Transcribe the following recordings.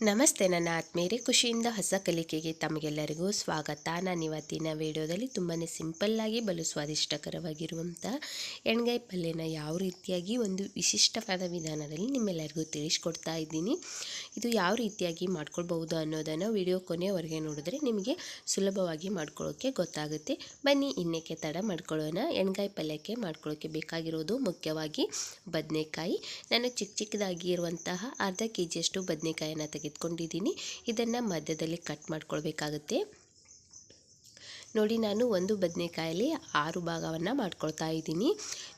ನಮಸ್ತೆ, ನನ್ನ ಆತ್ಮೀಯರೇ. ಖುಷಿಯಿಂದ ಹೊಸ ಕಲಿಕೆಗೆ ತಮಗೆಲ್ಲರಿಗೂ ಸ್ವಾಗತ. ನಾನು ಇವತ್ತಿನ ವಿಡಿಯೋದಲ್ಲಿ ತುಂಬಾ ಸಿಂಪಲ್ಲಾಗಿ ಬಲು ಸ್ವಾದಿಷ್ಟಕರವಾಗಿರುವಂಥ ಎಣ್ಗಾಯಿ ಪಲ್ಯನ ಯಾವ ರೀತಿಯಾಗಿ ಒಂದು ವಿಶಿಷ್ಟವಾದ ವಿಧಾನದಲ್ಲಿ ನಿಮ್ಮೆಲ್ಲರಿಗೂ ತಿಳಿಸ್ಕೊಡ್ತಾ ಇದ್ದೀನಿ. ಇದು ಯಾವ ರೀತಿಯಾಗಿ ಮಾಡ್ಕೊಳ್ಬಹುದು ಅನ್ನೋದನ್ನು ವಿಡಿಯೋ ಕೊನೆಯವರೆಗೆ ನೋಡಿದ್ರೆ ನಿಮಗೆ ಸುಲಭವಾಗಿ ಮಾಡ್ಕೊಳ್ಳೋಕ್ಕೆ ಗೊತ್ತಾಗುತ್ತೆ. ಬನ್ನಿ ಇನ್ನಕ್ಕೆ ತಡ ಮಾಡ್ಕೊಳ್ಳೋಣ. ಎಣ್ಗಾಯಿ ಪಲ್ಯಕ್ಕೆ ಮಾಡ್ಕೊಳ್ಳೋಕ್ಕೆ ಬೇಕಾಗಿರೋದು ಮುಖ್ಯವಾಗಿ ಬದನೆಕಾಯಿ. ನಾನು ಚಿಕ್ಕ ಚಿಕ್ಕದಾಗಿ ಇರುವಂತಹ ಅರ್ಧ ಕೆ ಜಿಯಷ್ಟು ಬದನೆಕಾಯಿನ ತೆಗೆದುಕೊಂಡಿದ್ದೀನಿ. ಇದನ್ನು ಮಧ್ಯದಲ್ಲಿ ಕಟ್ ಮಾಡ್ಕೊಳ್ಬೇಕಾಗುತ್ತೆ. ನೋಡಿ, ನಾನು ಒಂದು ಬದನೆಕಾಯಲ್ಲಿ ಆರು ಭಾಗವನ್ನು ಮಾಡ್ಕೊಳ್ತಾ ಇದ್ದೀನಿ.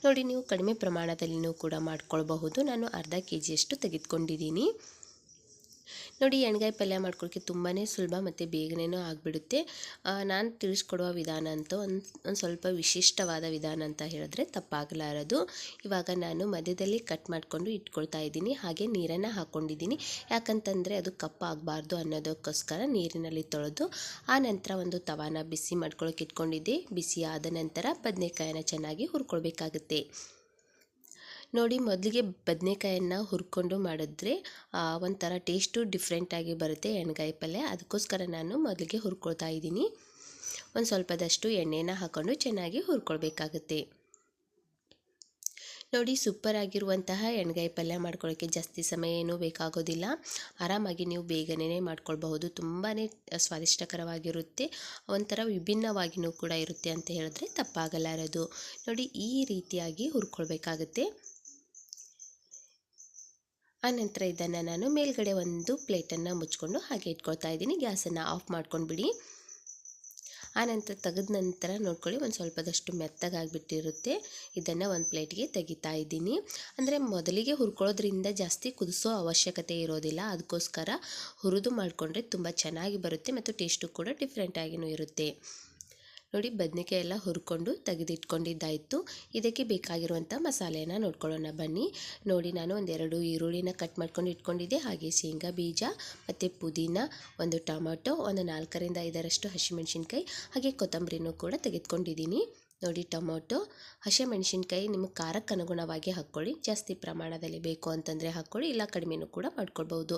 ನೋಡಿ, ನೀವು ಕಡಿಮೆ ಪ್ರಮಾಣದಲ್ಲಿನೂ ಕೂಡ ಮಾಡ್ಕೊಳ್ಬಹುದು. ನಾನು ಅರ್ಧ ಕೆ ಜಿಯಷ್ಟು ತೆಗೆದುಕೊಂಡಿದ್ದೀನಿ. ನೋಡಿ, ಎಣ್ಗಾಯಿ ಪಲ್ಯ ಮಾಡ್ಕೊಳ್ಳೋಕ್ಕೆ ತುಂಬಾ ಸುಲಭ ಮತ್ತು ಬೇಗನೆ ಆಗಿಬಿಡುತ್ತೆ. ನಾನು ತಿಳಿಸ್ಕೊಡುವ ವಿಧಾನ ಅಂತೂ ಒಂದು ಒಂದು ಸ್ವಲ್ಪ ವಿಶಿಷ್ಟವಾದ ವಿಧಾನ ಅಂತ ಹೇಳಿದ್ರೆ ತಪ್ಪಾಗಲಾರದು. ಇವಾಗ ನಾನು ಮಧ್ಯದಲ್ಲಿ ಕಟ್ ಮಾಡಿಕೊಂಡು ಇಟ್ಕೊಳ್ತಾ ಇದ್ದೀನಿ. ಹಾಗೆ ನೀರನ್ನು ಹಾಕ್ಕೊಂಡಿದ್ದೀನಿ ಯಾಕಂತಂದರೆ ಅದು ಕಪ್ಪಾಗಬಾರ್ದು ಅನ್ನೋದಕ್ಕೋಸ್ಕರ ನೀರಿನಲ್ಲಿ ತೊಳೆದು, ಆ ನಂತರ ಒಂದು ತವಾನ ಬಿಸಿ ಮಾಡ್ಕೊಳ್ಳೋಕೆ ಇಟ್ಕೊಂಡಿದ್ದೆ. ಬಿಸಿ ಆದ ನಂತರ ಬದನೆಕಾಯಿನ ಚೆನ್ನಾಗಿ ಹುರ್ಕೊಳ್ಬೇಕಾಗುತ್ತೆ. ನೋಡಿ ಮೊದಲಿಗೆ ಬದನೆಕಾಯನ್ನು ಹುರ್ಕೊಂಡು ಮಾಡಿದ್ರೆ ಒಂಥರ ಟೇಸ್ಟು ಡಿಫ್ರೆಂಟಾಗಿ ಬರುತ್ತೆ ಎಣ್ಗಾಯಿ ಪಲ್ಯ. ಅದಕ್ಕೋಸ್ಕರ ನಾನು ಮೊದಲಿಗೆ ಹುರ್ಕೊಳ್ತಾ ಇದ್ದೀನಿ. ಒಂದು ಸ್ವಲ್ಪದಷ್ಟು ಎಣ್ಣೆನ ಹಾಕ್ಕೊಂಡು ಚೆನ್ನಾಗಿ ಹುರ್ಕೊಳ್ಬೇಕಾಗುತ್ತೆ. ನೋಡಿ ಸೂಪರ್ ಆಗಿರುವಂತಹ ಎಣ್ಗಾಯಿ ಪಲ್ಯ ಮಾಡ್ಕೊಳ್ಳೋಕ್ಕೆ ಜಾಸ್ತಿ ಸಮಯ ಏನೂ ಬೇಕಾಗೋದಿಲ್ಲ. ಆರಾಮಾಗಿ ನೀವು ಬೇಗನೆ ಮಾಡ್ಕೊಳ್ಬಹುದು. ತುಂಬಾ ಸ್ವಾದಿಷ್ಟಕರವಾಗಿರುತ್ತೆ. ಒಂಥರ ವಿಭಿನ್ನವಾಗಿಯೂ ಕೂಡ ಇರುತ್ತೆ ಅಂತ ಹೇಳಿದ್ರೆ ತಪ್ಪಾಗಲಾರದು. ನೋಡಿ, ಈ ರೀತಿಯಾಗಿ ಹುರ್ಕೊಳ್ಬೇಕಾಗುತ್ತೆ. ಆನಂತರ ಇದನ್ನು ನಾನು ಮೇಲ್ಗಡೆ ಒಂದು ಪ್ಲೇಟನ್ನು ಮುಚ್ಕೊಂಡು ಹಾಗೆ ಇಟ್ಕೊಳ್ತಾ ಇದ್ದೀನಿ. ಗ್ಯಾಸನ್ನು ಆಫ್ ಮಾಡ್ಕೊಂಡ್ಬಿಡಿ. ಆನಂತರ ತೆಗೆದ ನಂತರ ನೋಡ್ಕೊಳ್ಳಿ, ಒಂದು ಸ್ವಲ್ಪದಷ್ಟು ಮೆತ್ತಗಾಗಿಬಿಟ್ಟಿರುತ್ತೆ. ಇದನ್ನು ಒಂದು ಪ್ಲೇಟ್ಗೆ ತೆಗಿತಾ ಇದ್ದೀನಿ. ಅಂದರೆ ಮೊದಲಿಗೆ ಹುರ್ಕೊಳ್ಳೋದ್ರಿಂದ ಜಾಸ್ತಿ ಕುದಿಸೋ ಅವಶ್ಯಕತೆ ಇರೋದಿಲ್ಲ. ಅದಕ್ಕೋಸ್ಕರ ಹುರಿದು ಮಾಡಿಕೊಂಡ್ರೆ ತುಂಬ ಚೆನ್ನಾಗಿ ಬರುತ್ತೆ ಮತ್ತು ಟೇಸ್ಟು ಕೂಡ ಡಿಫ್ರೆಂಟಾಗಿಯೂ ಇರುತ್ತೆ. ನೋಡಿ ಬದನೆಕಾಯಿ ಎಲ್ಲ ಹುರ್ಕೊಂಡು ತೆಗೆದಿಟ್ಕೊಂಡಿದ್ದಾಯಿತು. ಇದಕ್ಕೆ ಬೇಕಾಗಿರುವಂಥ ಮಸಾಲೆಯನ್ನು ನೋಡ್ಕೊಳ್ಳೋಣ. ಬನ್ನಿ. ನೋಡಿ, ನಾನು ಒಂದೆರಡು ಈರುಳ್ಳಿನ ಕಟ್ ಮಾಡ್ಕೊಂಡು ಇಟ್ಕೊಂಡಿದ್ದೆ. ಹಾಗೆ ಶೇಂಗಾ ಬೀಜ ಮತ್ತು ಪುದೀನ, ಒಂದು ಟೊಮೊಟೊ, ಒಂದು ನಾಲ್ಕರಿಂದ ಐದರಷ್ಟು ಹಸಿಮೆಣ್ಸಿನ್ಕಾಯಿ, ಹಾಗೆ ಕೊತ್ತಂಬರಿನೂ ಕೂಡ ತೆಗೆದುಕೊಂಡಿದ್ದೀನಿ. ನೋಡಿ ಟೊಮೊಟೊ ಹಸಿಮೆಣ್ಸಿನ್ಕಾಯಿ ನಿಮಗೆ ಖಾರಕ್ಕೆ ಅನುಗುಣವಾಗಿ ಹಾಕ್ಕೊಳ್ಳಿ ಜಾಸ್ತಿ ಪ್ರಮಾಣದಲ್ಲಿ ಬೇಕು ಅಂತಂದರೆ ಹಾಕ್ಕೊಳ್ಳಿ ಇಲ್ಲ ಕಡಿಮೆನೂ ಕೂಡ ಮಾಡ್ಕೊಳ್ಬೋದು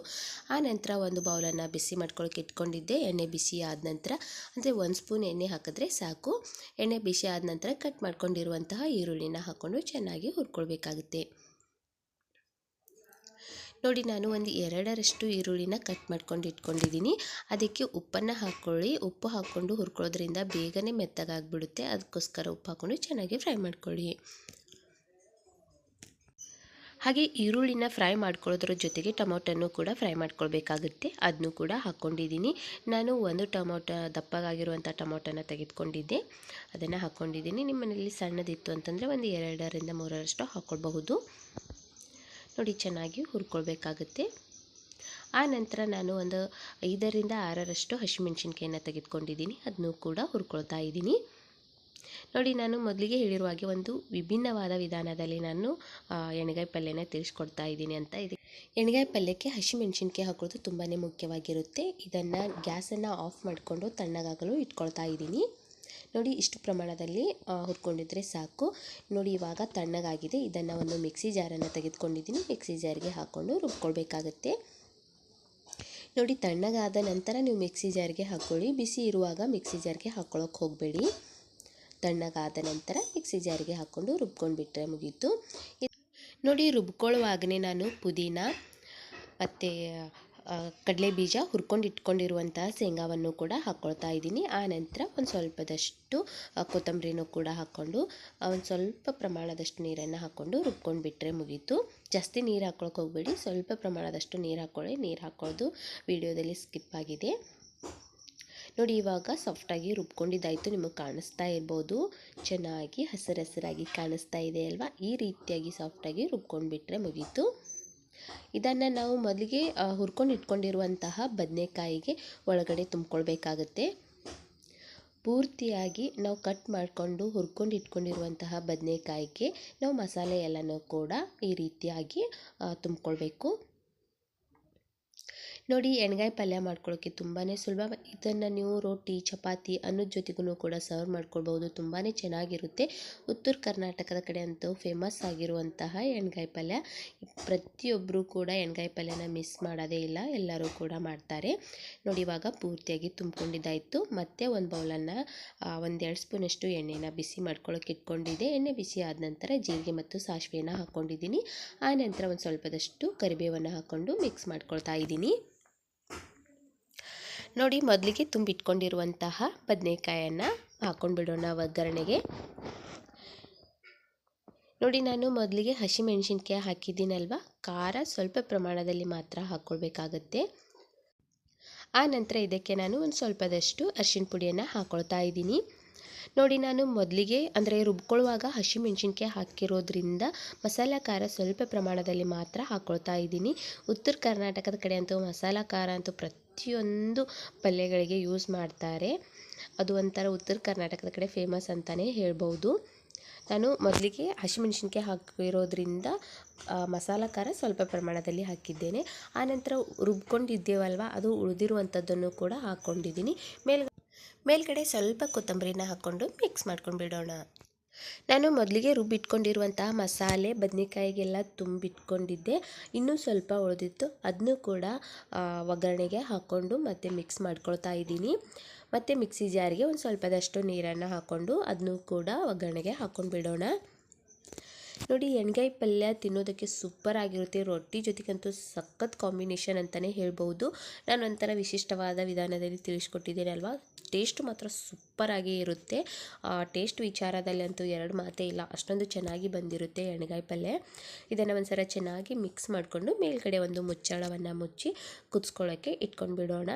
ಆ ನಂತರ ಒಂದು ಬೌಲನ್ನು ಬಿಸಿ ಮಾಡ್ಕೊಳಕ್ಕೆ ಇಟ್ಕೊಂಡಿದ್ದೆ. ಎಣ್ಣೆ ಬಿಸಿ ಆದ ನಂತರ, ಅಂದರೆ ಒಂದು ಸ್ಪೂನ್ ಎಣ್ಣೆ ಹಾಕಿದ್ರೆ ಸಾಕು. ಎಣ್ಣೆ ಬಿಸಿ ಆದ ನಂತರ ಕಟ್ ಮಾಡ್ಕೊಂಡಿರುವಂತಹ ಈರುಳ್ಳಿನ ಹಾಕ್ಕೊಂಡು ಚೆನ್ನಾಗಿ ಹುರ್ಕೊಳ್ಬೇಕಾಗುತ್ತೆ. ನೋಡಿ, ನಾನು ಒಂದು ಎರಡರಷ್ಟು ಈರುಳ್ಳಿನ ಕಟ್ ಮಾಡ್ಕೊಂಡು ಇಟ್ಕೊಂಡಿದ್ದೀನಿ. ಅದಕ್ಕೆ ಉಪ್ಪನ್ನು ಹಾಕ್ಕೊಳ್ಳಿ ಉಪ್ಪು ಹಾಕ್ಕೊಂಡು ಹುರ್ಕೊಳ್ಳೋದ್ರಿಂದ ಬೇಗನೆ ಮೆತ್ತಗಾಗ್ಬಿಡುತ್ತೆ. ಅದಕ್ಕೋಸ್ಕರ ಉಪ್ಪು ಹಾಕ್ಕೊಂಡು ಚೆನ್ನಾಗಿ ಫ್ರೈ ಮಾಡ್ಕೊಳ್ಳಿ. ಹಾಗೆ ಈರುಳ್ಳಿನ ಫ್ರೈ ಮಾಡ್ಕೊಳ್ಳೋದ್ರ ಜೊತೆಗೆ ಟೊಮೊಟೊನೂ ಕೂಡ ಫ್ರೈ ಮಾಡ್ಕೊಳ್ಬೇಕಾಗುತ್ತೆ. ಅದನ್ನು ಕೂಡ ಹಾಕ್ಕೊಂಡಿದ್ದೀನಿ. ನಾನು ಒಂದು ಟೊಮೊಟೊ, ದಪ್ಪಗಾಗಿರುವಂಥ ಟೊಮೊಟೊನ ತೆಗೆದುಕೊಂಡಿದ್ದೆ. ಅದನ್ನು ಹಾಕ್ಕೊಂಡಿದ್ದೀನಿ. ನಿಮ್ಮ ಮನೆಯಲ್ಲಿ ಸಣ್ಣದಿತ್ತು ಅಂತಂದರೆ ಒಂದು ಎರಡರಿಂದ ಮೂರರಷ್ಟು ಹಾಕ್ಕೊಳ್ಬಹುದು. ನೋಡಿ, ಚೆನ್ನಾಗಿ ಹುರ್ಕೊಳ್ಬೇಕಾಗುತ್ತೆ. ಆ ನಂತರ ನಾನು ಒಂದು ಐದರಿಂದ ಆರರಷ್ಟು ಹಸಿಮೆಣ್ಸಿನ್ಕಾಯಿನ ತೆಗೆದುಕೊಂಡಿದ್ದೀನಿ. ಅದನ್ನು ಕೂಡ ಹುರ್ಕೊಳ್ತಾ ಇದ್ದೀನಿ. ನೋಡಿ, ನಾನು ಮೊದಲಿಗೆ ಹೇಳಿರುವ ಹಾಗೆ ಒಂದು ವಿಭಿನ್ನವಾದ ವಿಧಾನದಲ್ಲಿ ನಾನು ಎಣ್ಗಾಯಿ ಪಲ್ಯನ ತಿಳಿಸ್ಕೊಡ್ತಾ ಇದ್ದೀನಿ ಅಂತ ಇದೆ. ಎಣ್ಗಾಯಿ ಪಲ್ಯಕ್ಕೆ ಹಸಿಮೆಣ್ಸಿನ್ಕಾಯಿ ಹಾಕೋದು ತುಂಬಾ ಮುಖ್ಯವಾಗಿರುತ್ತೆ. ಇದನ್ನು ಗ್ಯಾಸನ್ನು ಆಫ್ ಮಾಡಿಕೊಂಡು ತಣ್ಣಗಾಗಲು ಇಟ್ಕೊಳ್ತಾ ಇದ್ದೀನಿ. ನೋಡಿ ಇಷ್ಟು ಪ್ರಮಾಣದಲ್ಲಿ ಹುರ್ಕೊಂಡಿದ್ರೆ ಸಾಕು. ನೋಡಿ ಇವಾಗ ತಣ್ಣಗಾಗಿದೆ. ಇದನ್ನು ಒಂದು ಮಿಕ್ಸಿ ಜಾರನ್ನು ತೆಗೆದುಕೊಂಡಿದ್ದೀನಿ. ಮಿಕ್ಸಿ ಜಾರ್ಗೆ ಹಾಕ್ಕೊಂಡು ರುಬ್ಕೊಳ್ಬೇಕಾಗತ್ತೆ. ನೋಡಿ ತಣ್ಣಗಾದ ನಂತರ ನೀವು ಮಿಕ್ಸಿ ಜಾರ್ಗೆ ಹಾಕ್ಕೊಳ್ಳಿ ಬಿಸಿ ಇರುವಾಗ ಮಿಕ್ಸಿ ಜಾರ್ಗೆ ಹಾಕ್ಕೊಳ್ಳೋಕೆ ಹೋಗಬೇಡಿ. ತಣ್ಣಗಾದ ನಂತರ ಮಿಕ್ಸಿ ಜಾರಿಗೆ ಹಾಕ್ಕೊಂಡು ರುಬ್ಕೊಂಡು ಬಿಟ್ಟರೆ ಮುಗೀತು ನೋಡಿ ರುಬ್ಕೊಳ್ಳುವಾಗಲೇ ನಾನು ಪುದೀನ, ಮತ್ತು ಕಡಲೆ ಬೀಜ ಹುರ್ಕೊಂಡು ಇಟ್ಕೊಂಡಿರುವಂತಹ ಶೇಂಗಾವನ್ನು ಕೂಡ ಹಾಕ್ಕೊಳ್ತಾ ಇದ್ದೀನಿ. ಆ ನಂತರ ಒಂದು ಸ್ವಲ್ಪದಷ್ಟು ಕೊತ್ತಂಬರಿನೂ ಕೂಡ ಹಾಕ್ಕೊಂಡು ಒಂದು ಸ್ವಲ್ಪ ಪ್ರಮಾಣದಷ್ಟು ನೀರನ್ನು ಹಾಕ್ಕೊಂಡು ರುಬ್ಕೊಂಡು ಬಿಟ್ಟರೆ ಮುಗೀತು. ಜಾಸ್ತಿ ನೀರು ಹಾಕ್ಕೊಳಕ್ಕೆ ಹೋಗಬೇಡಿ. ಸ್ವಲ್ಪ ಪ್ರಮಾಣದಷ್ಟು ನೀರು ಹಾಕ್ಕೊಳ್ಳಿ ನೀರು ಹಾಕ್ಕೊಳ್ಳೋದು ವಿಡಿಯೋದಲ್ಲಿ ಸ್ಕಿಪ್ ಆಗಿದೆ. ನೋಡಿ, ಇವಾಗ ಸಾಫ್ಟಾಗಿ ರುಬ್ಕೊಂಡಿದ್ದಾಯಿತು. ನಿಮಗೆ ಕಾಣಿಸ್ತಾ ಇರ್ಬೋದು. ಚೆನ್ನಾಗಿ ಹಸಿರು ಹಸಿರಾಗಿ ಕಾಣಿಸ್ತಾ ಇದೆ ಅಲ್ವಾ? ಈ ರೀತಿಯಾಗಿ ಸಾಫ್ಟಾಗಿ ರುಬ್ಕೊಂಡು ಬಿಟ್ಟರೆ ಮುಗೀತು. ಇದನ್ನು ನಾವು ಮೊದಲಿಗೆ ಹುರ್ಕೊಂಡು ಇಟ್ಕೊಂಡಿರುವಂತಹ ಬದನೆಕಾಯಿಗೆ ಒಳಗಡೆ ತುಂಬಿಕೊಳ್ಬೇಕಾಗತ್ತೆ. ಪೂರ್ತಿಯಾಗಿ ನಾವು ಕಟ್ ಮಾಡಿಕೊಂಡು ಹುರ್ಕೊಂಡು ಇಟ್ಕೊಂಡಿರುವಂತಹ ಬದನೆಕಾಯಿಗೆ ನಾವು ಮಸಾಲೆ ಎಲ್ಲನೂ ಕೂಡ ಈ ರೀತಿಯಾಗಿ ತುಂಬ್ಕೊಳ್ಬೇಕು. ನೋಡಿ, ಎಣ್ಗಾಯಿ ಪಲ್ಯ ಮಾಡ್ಕೊಳ್ಳೋಕ್ಕೆ ತುಂಬಾ ಸುಲಭ. ಇದನ್ನು ನೀವು ರೊಟ್ಟಿ ಚಪಾತಿ ಅನ್ನದ ಜೊತೆಗೂ ಕೂಡ ಸರ್ವ್ ಮಾಡ್ಕೊಳ್ಬೋದು ತುಂಬಾ ಚೆನ್ನಾಗಿರುತ್ತೆ. ಉತ್ತರ ಕರ್ನಾಟಕದ ಕಡೆ ಅಂತೂ ಫೇಮಸ್ ಆಗಿರುವಂತಹ ಎಣ್ಗಾಯಿ ಪಲ್ಯ. ಪ್ರತಿಯೊಬ್ಬರೂ ಕೂಡ ಎಣ್ಗಾಯಿ ಪಲ್ಯನ ಮಿಸ್ ಮಾಡೋದೇ ಇಲ್ಲ. ಎಲ್ಲರೂ ಕೂಡ ಮಾಡ್ತಾರೆ. ನೋಡಿ, ಇವಾಗ ಪೂರ್ತಿಯಾಗಿ ತುಂಬಿಕೊಂಡಿದ್ದಾಯಿತು. ಮತ್ತೆ ಒಂದು ಬೌಲನ್ನು ಒಂದೆರಡು ಸ್ಪೂನಷ್ಟು ಎಣ್ಣೆನ ಬಿಸಿ ಮಾಡ್ಕೊಳ್ಳೋಕೆ ಇಟ್ಕೊಂಡಿದ್ದೆ. ಎಣ್ಣೆ ಬಿಸಿ ಆದ ನಂತರ ಜೀರಿಗೆ ಮತ್ತು ಸಾಸಿವೆನ ಹಾಕ್ಕೊಂಡಿದ್ದೀನಿ ಆ ನಂತರ ಒಂದು ಸ್ವಲ್ಪದಷ್ಟು ಕರಿಬೇವನ್ನು ಹಾಕ್ಕೊಂಡು ಮಿಕ್ಸ್ ಮಾಡ್ಕೊಳ್ತಾ ಇದ್ದೀನಿ. ನೋಡಿ, ಮೊದಲಿಗೆ ತುಂಬಿಟ್ಕೊಂಡಿರುವಂತಹ ಬದನೆಕಾಯನ್ನು ಹಾಕ್ಕೊಂಡು ಬಿಡೋಣ ಒಗ್ಗರಣೆಗೆ. ನೋಡಿ, ನಾನು ಮೊದಲಿಗೆ ಹಸಿಮೆಣಸಿನ್ಕಾಯಿ ಹಾಕಿದ್ದೀನಲ್ವ? ಖಾರ ಸ್ವಲ್ಪ ಪ್ರಮಾಣದಲ್ಲಿ ಮಾತ್ರ ಹಾಕ್ಕೊಳ್ಬೇಕಾಗತ್ತೆ ಆ ನಂತರ ಇದಕ್ಕೆ ನಾನು ಒಂದು ಸ್ವಲ್ಪದಷ್ಟು ಅರಿಶಿನ ಪುಡಿಯನ್ನು ಹಾಕ್ಕೊಳ್ತಾ ಇದ್ದೀನಿ. ನೋಡಿ, ನಾನು ಮೊದಲಿಗೆ ಅಂದರೆ ರುಬ್ಕೊಳ್ಳುವಾಗ ಹಸಿಮೆಣಸಿನ್ಕಾಯಿ ಹಾಕಿರೋದ್ರಿಂದ ಮಸಾಲ ಖಾರ ಸ್ವಲ್ಪ ಪ್ರಮಾಣದಲ್ಲಿ ಮಾತ್ರ ಹಾಕ್ಕೊಳ್ತಾ ಇದ್ದೀನಿ. ಉತ್ತರ ಕರ್ನಾಟಕದ ಕಡೆ ಅಂತೂ ಮಸಾಲ ಖಾರ ಅಂತೂ ಪ್ರತಿಯೊಂದು ಪಲ್ಯಗಳಿಗೆ ಯೂಸ್ ಮಾಡ್ತಾರೆ. ಅದು ಒಂಥರ ಉತ್ತರ ಕರ್ನಾಟಕದ ಕಡೆ ಫೇಮಸ್ ಅಂತಲೇ ಹೇಳ್ಬೋದು ನಾನು ಮೊದಲಿಗೆ ಹಸಿಮೆಣ್ಸಿನ್ಕಾಯಿ ಹಾಕಿರೋದ್ರಿಂದ ಮಸಾಲ ಖಾರ ಸ್ವಲ್ಪ ಪ್ರಮಾಣದಲ್ಲಿ ಹಾಕಿದ್ದೇನೆ. ಆನಂತರ ರುಬ್ಕೊಂಡಿದ್ದೇವಲ್ವ, ಅದು ಉಳಿದಿರುವಂಥದ್ದನ್ನು ಕೂಡ ಹಾಕ್ಕೊಂಡಿದ್ದೀನಿ ಮೇಲ್ ಮೇಲ್ಗಡೆ ಸ್ವಲ್ಪ ಕೊತ್ತಂಬರಿನ ಹಾಕ್ಕೊಂಡು ಮಿಕ್ಸ್ ಮಾಡ್ಕೊಂಡು ಬಿಡೋಣ. ನಾನು ಮೊದಲಿಗೆ ರುಬ್ಬಿಟ್ಕೊಂಡಿರುವಂತಹ ಮಸಾಲೆ, ಬದನೆಕಾಯಿಗೆಲ್ಲ ತುಂಬಿಟ್ಕೊಂಡಿದ್ದೆ. ಇನ್ನೂ ಸ್ವಲ್ಪ ಉಳಿದಿತ್ತು. ಅದನ್ನು ಕೂಡ ಒಗ್ಗರಣೆಗೆ ಹಾಕ್ಕೊಂಡು ಮತ್ತೆ ಮಿಕ್ಸ್ ಮಾಡ್ಕೊಳ್ತಾ ಇದ್ದೀನಿ. ಮತ್ತು ಮಿಕ್ಸಿ ಜಾರಿಗೆ ಒಂದು ಸ್ವಲ್ಪದಷ್ಟು ನೀರನ್ನು ಹಾಕ್ಕೊಂಡು ಅದನ್ನು ಕೂಡ ಒಗ್ಗರಣೆಗೆ ಹಾಕ್ಕೊಂಡು ಬಿಡೋಣ ನೋಡಿ, ಎಣ್ಗಾಯಿ ಪಲ್ಯ ತಿನ್ನೋದಕ್ಕೆ ಸೂಪರ್ ಆಗಿರುತ್ತೆ. ರೊಟ್ಟಿ ಜೊತೆಗಂತೂ ಸಖತ್ ಕಾಂಬಿನೇಷನ್ ಅಂತಲೇ ಹೇಳ್ಬೋದು ನಾನು ಒಂಥರ ವಿಶಿಷ್ಟವಾದ ವಿಧಾನದಲ್ಲಿ ತಿಳಿಸ್ಕೊಟ್ಟಿದ್ದೀನಿ ಅಲ್ವಾ? ಟೇಸ್ಟ್ ಮಾತ್ರ ಸೂಪರಾಗಿ ಇರುತ್ತೆ. ಟೇಸ್ಟ್ ವಿಚಾರದಲ್ಲಿ ಅಂತೂ ಎರಡು ಮಾತೇ ಇಲ್ಲ. ಅಷ್ಟೊಂದು ಚೆನ್ನಾಗಿ ಬಂದಿರುತ್ತೆ ಎಣ್ಗಾಯಿ ಪಲ್ಯ. ಇದನ್ನು ಒಂದ್ಸಲ ಚೆನ್ನಾಗಿ ಮಿಕ್ಸ್ ಮಾಡಿಕೊಂಡು ಮೇಲ್ಗಡೆ ಒಂದು ಮುಚ್ಚಳವನ್ನು ಮುಚ್ಚಿ ಕುದಿಸ್ಕೊಳ್ಳೋಕ್ಕೆ ಇಟ್ಕೊಂಡು ಬಿಡೋಣ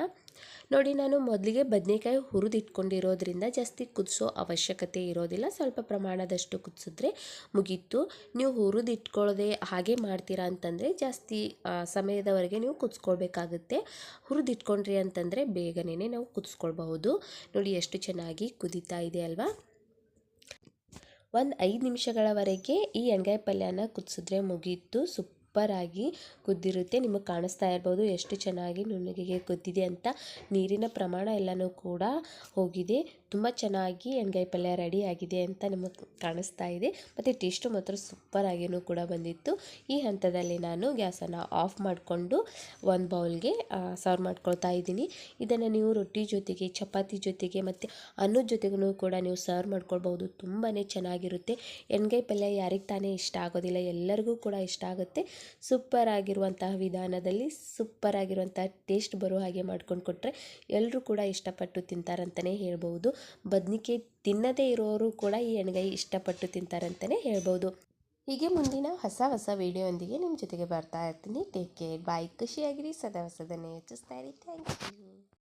ನೋಡಿ, ನಾನು ಮೊದಲಿಗೆ ಬದನೆಕಾಯಿ ಹುರಿದಿಟ್ಕೊಂಡಿರೋದ್ರಿಂದ ಜಾಸ್ತಿ ಕುದಿಸೋ ಅವಶ್ಯಕತೆ ಇರೋದಿಲ್ಲ. ಸ್ವಲ್ಪ ಪ್ರಮಾಣದಷ್ಟು ಕುದಿಸಿದ್ರೆ ಮುಗೀತು. ನೀವು ಹುರಿದಿಟ್ಕೊಳ್ಳದೆ ಹಾಗೆ ಮಾಡ್ತೀರಾ ಅಂತಂದರೆ ಜಾಸ್ತಿ ಸಮಯದವರೆಗೆ ನೀವು ಕುದಿಸ್ಕೊಳ್ಬೇಕಾಗುತ್ತೆ. ಹುರಿದಿಟ್ಕೊಂಡ್ರಿ ಅಂತಂದರೆ ಬೇಗನೆ ನಾವು ಕುದಿಸ್ಕೊಳ್ಬಹುದು. ನೋಡಿ, ಎಷ್ಟು ಚೆನ್ನಾಗಿ ಕುದೀತಾ ಇದೆ ಅಲ್ವಾ? ಒಂದು ಐದು ನಿಮಿಷಗಳವರೆಗೆ ಈ ಎಣ್ಗಾಯಿ ಪಲ್ಯನ ಕುದಿಸಿದ್ರೆ ಮುಗೀತು. ಸುಪ್ ಸೂಪರಾಗಿ ಕುದ್ದಿರುತ್ತೆ. ನಿಮಗೆ ಕಾಣಿಸ್ತಾ ಇರ್ಬೋದು ಎಷ್ಟು ಚೆನ್ನಾಗಿ ನುಣ್ಣಗೆ ಕುದ್ದಿದೆ ಅಂತ. ನೀರಿನ ಪ್ರಮಾಣ ಎಲ್ಲನೂ ಕೂಡ ಹೋಗಿದೆ. ತುಂಬ ಚೆನ್ನಾಗಿ ಎಣ್ಗಾಯಿ ಪಲ್ಯ ರೆಡಿ ಆಗಿದೆ ಅಂತ ನಿಮಗೆ ಕಾಣಿಸ್ತಾ ಇದೆ. ಮತ್ತು ಟೇಸ್ಟು ಮಾತ್ರ ಸೂಪರಾಗಿಯೂ ಕೂಡ ಬಂದಿತ್ತು. ಈ ಹಂತದಲ್ಲಿ ನಾನು ಗ್ಯಾಸನ್ನು ಆಫ್ ಮಾಡಿಕೊಂಡು ಒಂದು ಬೌಲ್ಗೆ ಸರ್ವ್ ಮಾಡ್ಕೊಳ್ತಾ ಇದ್ದೀನಿ. ಇದನ್ನು ನೀವು ರೊಟ್ಟಿ ಜೊತೆಗೆ, ಚಪಾತಿ ಜೊತೆಗೆ ಮತ್ತು ಅನ್ನದ ಜೊತೆಗೂ ಕೂಡ ನೀವು ಸರ್ವ್ ಮಾಡ್ಕೊಳ್ಬೋದು ತುಂಬಾ ಚೆನ್ನಾಗಿರುತ್ತೆ. ಎಣ್ಗಾಯಿ ಪಲ್ಯ ಯಾರಿಗೆ ತಾನೇ ಇಷ್ಟ ಆಗೋದಿಲ್ಲ, ಎಲ್ಲರಿಗೂ ಕೂಡ ಇಷ್ಟ ಆಗುತ್ತೆ. ಸೂಪರ್ ಆಗಿರುವಂತಹ ವಿಧಾನದಲ್ಲಿ ಸೂಪರ್ ಆಗಿರುವಂತಹ ಟೇಸ್ಟ್ ಬರೋ ಹಾಗೆ ಮಾಡ್ಕೊಂಡು ಕೊಟ್ಟರೆ ಎಲ್ಲರೂ ಕೂಡ ಇಷ್ಟಪಟ್ಟು ತಿಂತಾರಂತಲೇ ಹೇಳ್ಬೋದು ಬದ್ನಿಕಾಯಿ ತಿನ್ನದೇ ಇರೋರು ಕೂಡ ಈ ಎಣ್ಗಾಯಿ ಇಷ್ಟಪಟ್ಟು ತಿಂತಾರಂತಲೇ ಹೇಳ್ಬೋದು. ಹೀಗೆ ಮುಂದಿನ ಹೊಸ ಹೊಸ ವಿಡಿಯೋಂದಿಗೆ ನಿಮ್ಮ ಜೊತೆಗೆ ಬರ್ತಾ ಇರ್ತೀನಿ. ಟೇಕ್ ಕೇರ್ ಬಾಯ್ ಖುಷಿಯಾಗಿರಿ. ಸದಾ ಹೊಸದನ್ನೇ ಯೋಚಿಸ್ತಾ ಇರಿ. Thank you